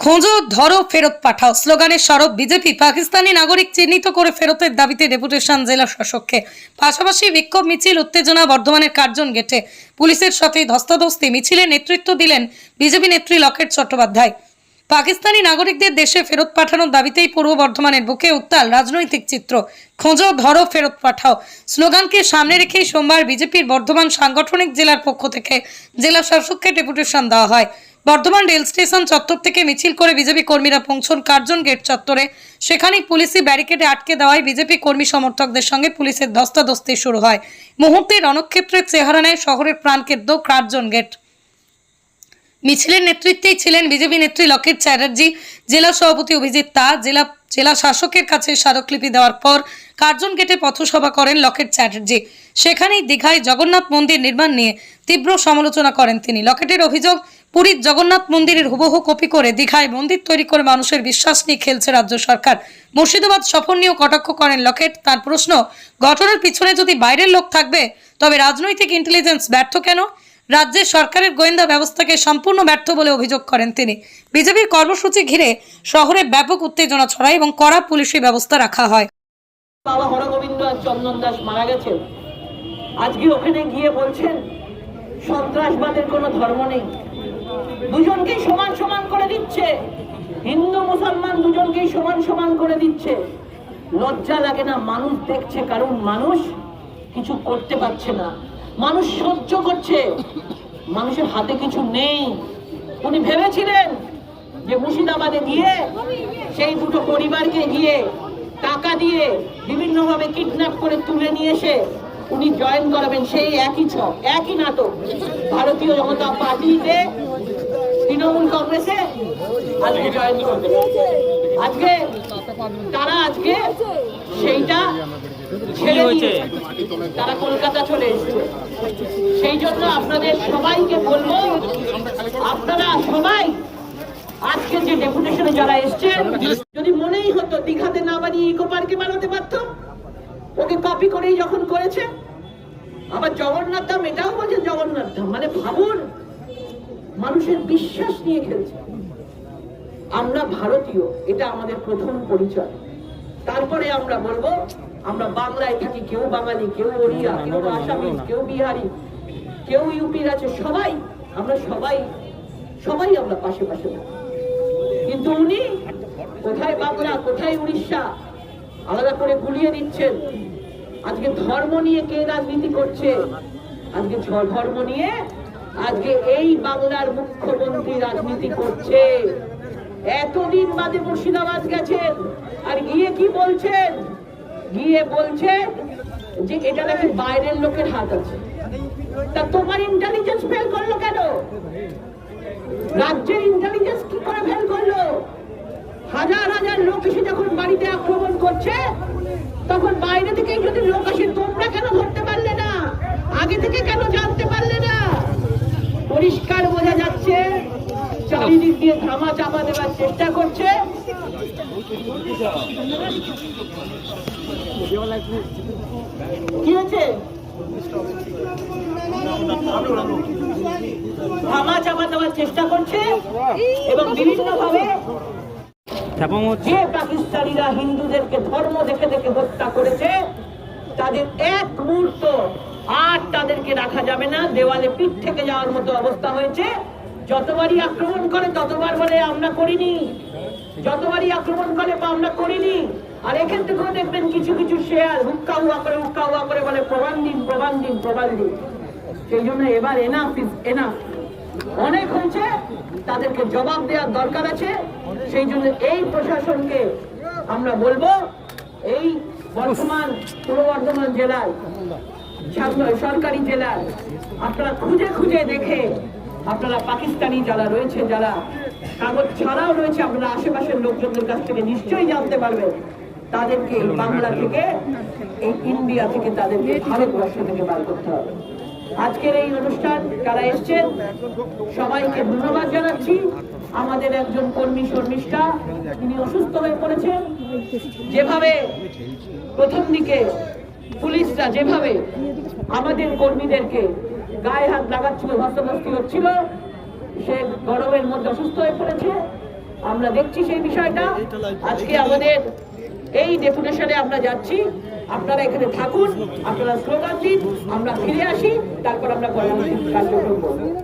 খোঁজো, ধরো, ফেরত পাঠাও। স্লোগানের সরব বিজেপি পাকিস্তানি নাগরিক চিহ্নিত করে ফেরতের দাবিতে ডেপুটেশন জেলা শাসককে। পাশাপাশি বিক্ষোভ মিছিল, উত্তেজনা, বর্ধমানের কার্জন গেটে। পুলিশের সাথে ধস্তাধস্তি, মিছিলে নেতৃত্ব দিলেন বিজেপি নেত্রী লকেট চট্টোপাধ্যায়। পাকিস্তানি নাগরিকদের দেশে ফেরত পাঠানোর দাবিতেই পূর্ব বর্ধমানের বুকে উত্তাল রাজনৈতিক চিত্র। খোঁজো, ধরো, ফেরত পাঠাও। স্লোগানকে সামনে রেখেই সোমবার বিজেপির বর্ধমান সাংগঠনিক জেলার পক্ষ থেকে জেলা শাসককে ডেপুটেশন দেওয়া হয়। বর্ধমান রেল স্টেশন চত্বর থেকে মিছিল করে বিজেপি কর্মীরা পৌঁছন কার্জন গেট চত্বরে। সেখানেই পুলিশি ব্যারিকেডে আটকে দেওয়ায় বিজেপি কর্মী সমর্থকদের সঙ্গে পুলিশের ধস্তাধস্তি শুরু হয়। মুহূর্তে রণক্ষেত্রের চেহারা নেয় শহরের প্রাণকেন্দ্র কার্জন গেট। মিছিলের নেতৃত্বেই ছিলেন বিজেপি নেত্রী লকেট চ্যাটার্জি, জেলা সভাপতি অভিজিৎ তা, জেলা জেলা শাসকের কাছে স্মারকলিপি দেওয়ার পর কার্জন গেটে পথসভা করেন লকেট চ্যাটার্জি। সেখানেই দীঘায় জগন্নাথ মন্দির নির্মাণ নিয়ে তীব্র সমালোচনা করেন তিনি। লকেটের অভিযোগ পুরীর জগন্নাথ মন্দিরের হুবহু কপি করে দীঘায় মন্দির তৈরি করে মানুষের বিশ্বাস নিয়ে খেলছে রাজ্য সরকার। মুর্শিদাবাদ সফর নিয়েও কটাক্ষ করেন লকেট। তার প্রশ্ন, ঘটনার পিছনে যদি বাইরের লোক থাকবে, তবে রাজনৈতিক ইন্টেলিজেন্স ব্যর্থ কেন? রাজ্যের সরকারের গোয়েন্দা ব্যবস্থাকে সম্পূর্ণ ব্যর্থ বলে অভিযোগ করেন তিনি। বিজেপির কর্মসূচি ঘিরে শহরে ব্যাপক উত্তেজনা ছড়ায় এবং কড়া পুলিশি ব্যবস্থা রাখা হয়। বাবা হরগোবিন্দ আর চন্দন দাস মারা গেছেন। আজকে ওখানে গিয়ে বলছেন, সন্ত্রাসবাদের কোনো ধর্ম নেই। দুজনকেই সমান সমান করে দিচ্ছে। হিন্দু, মুসলমান দুজনকেই সমান সমান করে দিচ্ছে। লজ্জা লাগে না, মানুষ দেখছে কারণ মানুষ কিছু করতে পারছে না। মানুষ সহ্য করছে। মানুষের হাতে কিছু নেই। উনি ভেবেছিলেন যে মুর্শিদাবাদে গিয়ে সেই দুটো পরিবারকে গিয়ে টাকা দিয়ে বিভিন্নভাবে কিডন্যাপ করে তুলে নিয়ে এসে উনি জয়েন করাবেন সেই একই ছক, একই নাটক। ভারতীয় জনতা পার্টিতে তৃণমূল কংগ্রেসে আজকে জয়েন করবে। আজকে তারা আজকে সেইটা ছেড়ে দিয়েছে তারা কলকাতা চলে এসেছে। সেই জন্য আপনাদের সবাইকে বলব, আপনারা সবাই আজকে যে ডেপুটেশনে যারা এসছেন, যদি মনেই হতো দীঘাতে না বানিয়ে ইকো পার্কে বানাতে পারত ওকে কপি করেই যখন করেছে আবার জগন্নাথ ধাম এটাও বলছে জগন্নাথ ধাম মানে ভাবুন মানুষের বিশ্বাস নিয়ে খেলছে। আমরা ভারতীয় এটা আমাদের প্রথম পরিচয়। তারপরে আমরা বলব আমরা বাংলায় থাকি কেউ বাঙালি কেউ ওড়িয়া কেউ আসামি কেউ বিহারি কেউ ইউপির আছে সবাই আমরা সবাই সবাই আমরা পাশে পাশে কিন্তু উনি কোথায় বাংলা কোথায় উড়িষ্যা আলাদা করে গুলিয়ে দিচ্ছেন। আজকে ধর্ম নিয়ে কে রাজনীতি করছে? আজকে ধর্ম নিয়ে আজকে এই বাংলার মুখ্যমন্ত্রী রাজনীতি করছে। এতদিন বাদে মুর্শিদাবাদ গেছেন। আর গিয়ে কি বলছেন? গিয়ে বলছে যে এটা নাকি বাইরের লোকের হাত আছে। তা তোমার ইন্টেলিজেন্স ফেল করল কেন? রাজ্যের ইন্টেলিজেন্স কি করে ফেল করল হাজার হাজার লোক এসে যখন বাড়িতে আক্রমণ করছে, তখন বাইরে থেকে যদি লোক আসে। তোমরা কেন ধরতে পারলে না? আগে থেকে কেন জানতে পারলে না? পরিষ্কার বোঝা যাচ্ছে, চারিদিক দিয়ে ধামা চাপা দেওয়ার চেষ্টা করছে। কি হয়েছে? ধামা চাপা দেওয়ার চেষ্টা করছে এবং বিভিন্ন ভাবে যে পাকিস্তানিরা হিন্দুদেরকে ধর্ম দেখে দেখে হত্যা করেছে, তাদের এক মুহূর্ত আর তাদেরকে রাখা যাবে না। দেওয়ালে পিঠ থেকে যাওয়ার মতো অবস্থা হয়েছে। যতবারই আক্রমণ করে, ততবার বলে আমরা করিনি। যতবারই আক্রমণ করে, বা আমরা করিনি। আর এখান থেকেও দেখবেন কিছু কিছু শেয়ার হুক্কা হুয়া করে, হুক্কা হুয়া করে বলে প্রমাণ দিন প্রমাণ দিন প্রমাণ দিন। সেই জন্য এবার এনাফ ইজ এনাফ অনেক হয়েছে, তাদেরকে জবাব দেওয়ার দরকার আছে। সেই জন্য এই প্রশাসনকে আমরা বলব, এই বর্তমান পূর্ব বর্ধমান জেলায় সরকারি জেলায় আপনারা খুঁজে খুঁজে দেখে আপনারা পাকিস্তানি যারা রয়েছে, যারা কাগজ ছাড়াও রয়েছে, আপনারা আশেপাশের লোকজনদের কাছ থেকে নিশ্চয়ই জানতে পারবেন। তাদেরকে বাংলা থেকে, এই ইন্ডিয়া থেকে তাদেরকে ভারতবর্ষ থেকে বার করতে হবে। আজকের এই অনুষ্ঠান যারা এসছেন? সবাইকে ধন্যবাদ জানাচ্ছি। আমাদের একজন কর্মী শর্মিষ্ঠা, তিনি অসুস্থ হয়ে পড়েছেন। যেভাবে প্রথম দিকে পুলিশরা যেভাবে আমাদের কর্মীদেরকে গায়ে হাত লাগাচ্ছিল ধস্তাধস্তি হচ্ছিল, সে গরমের মধ্যে অসুস্থ হয়ে পড়েছে। আমরা দেখছি সেই বিষয়টা। আজকে আমাদের এই ডেপুটেশনে আমরা যাচ্ছি। আপনারা এখানে থাকুন আপনারা স্লোগান দিন আমরা ফিরে আসি তারপর আমরা কর্মসূচি কার্যক্রম করব।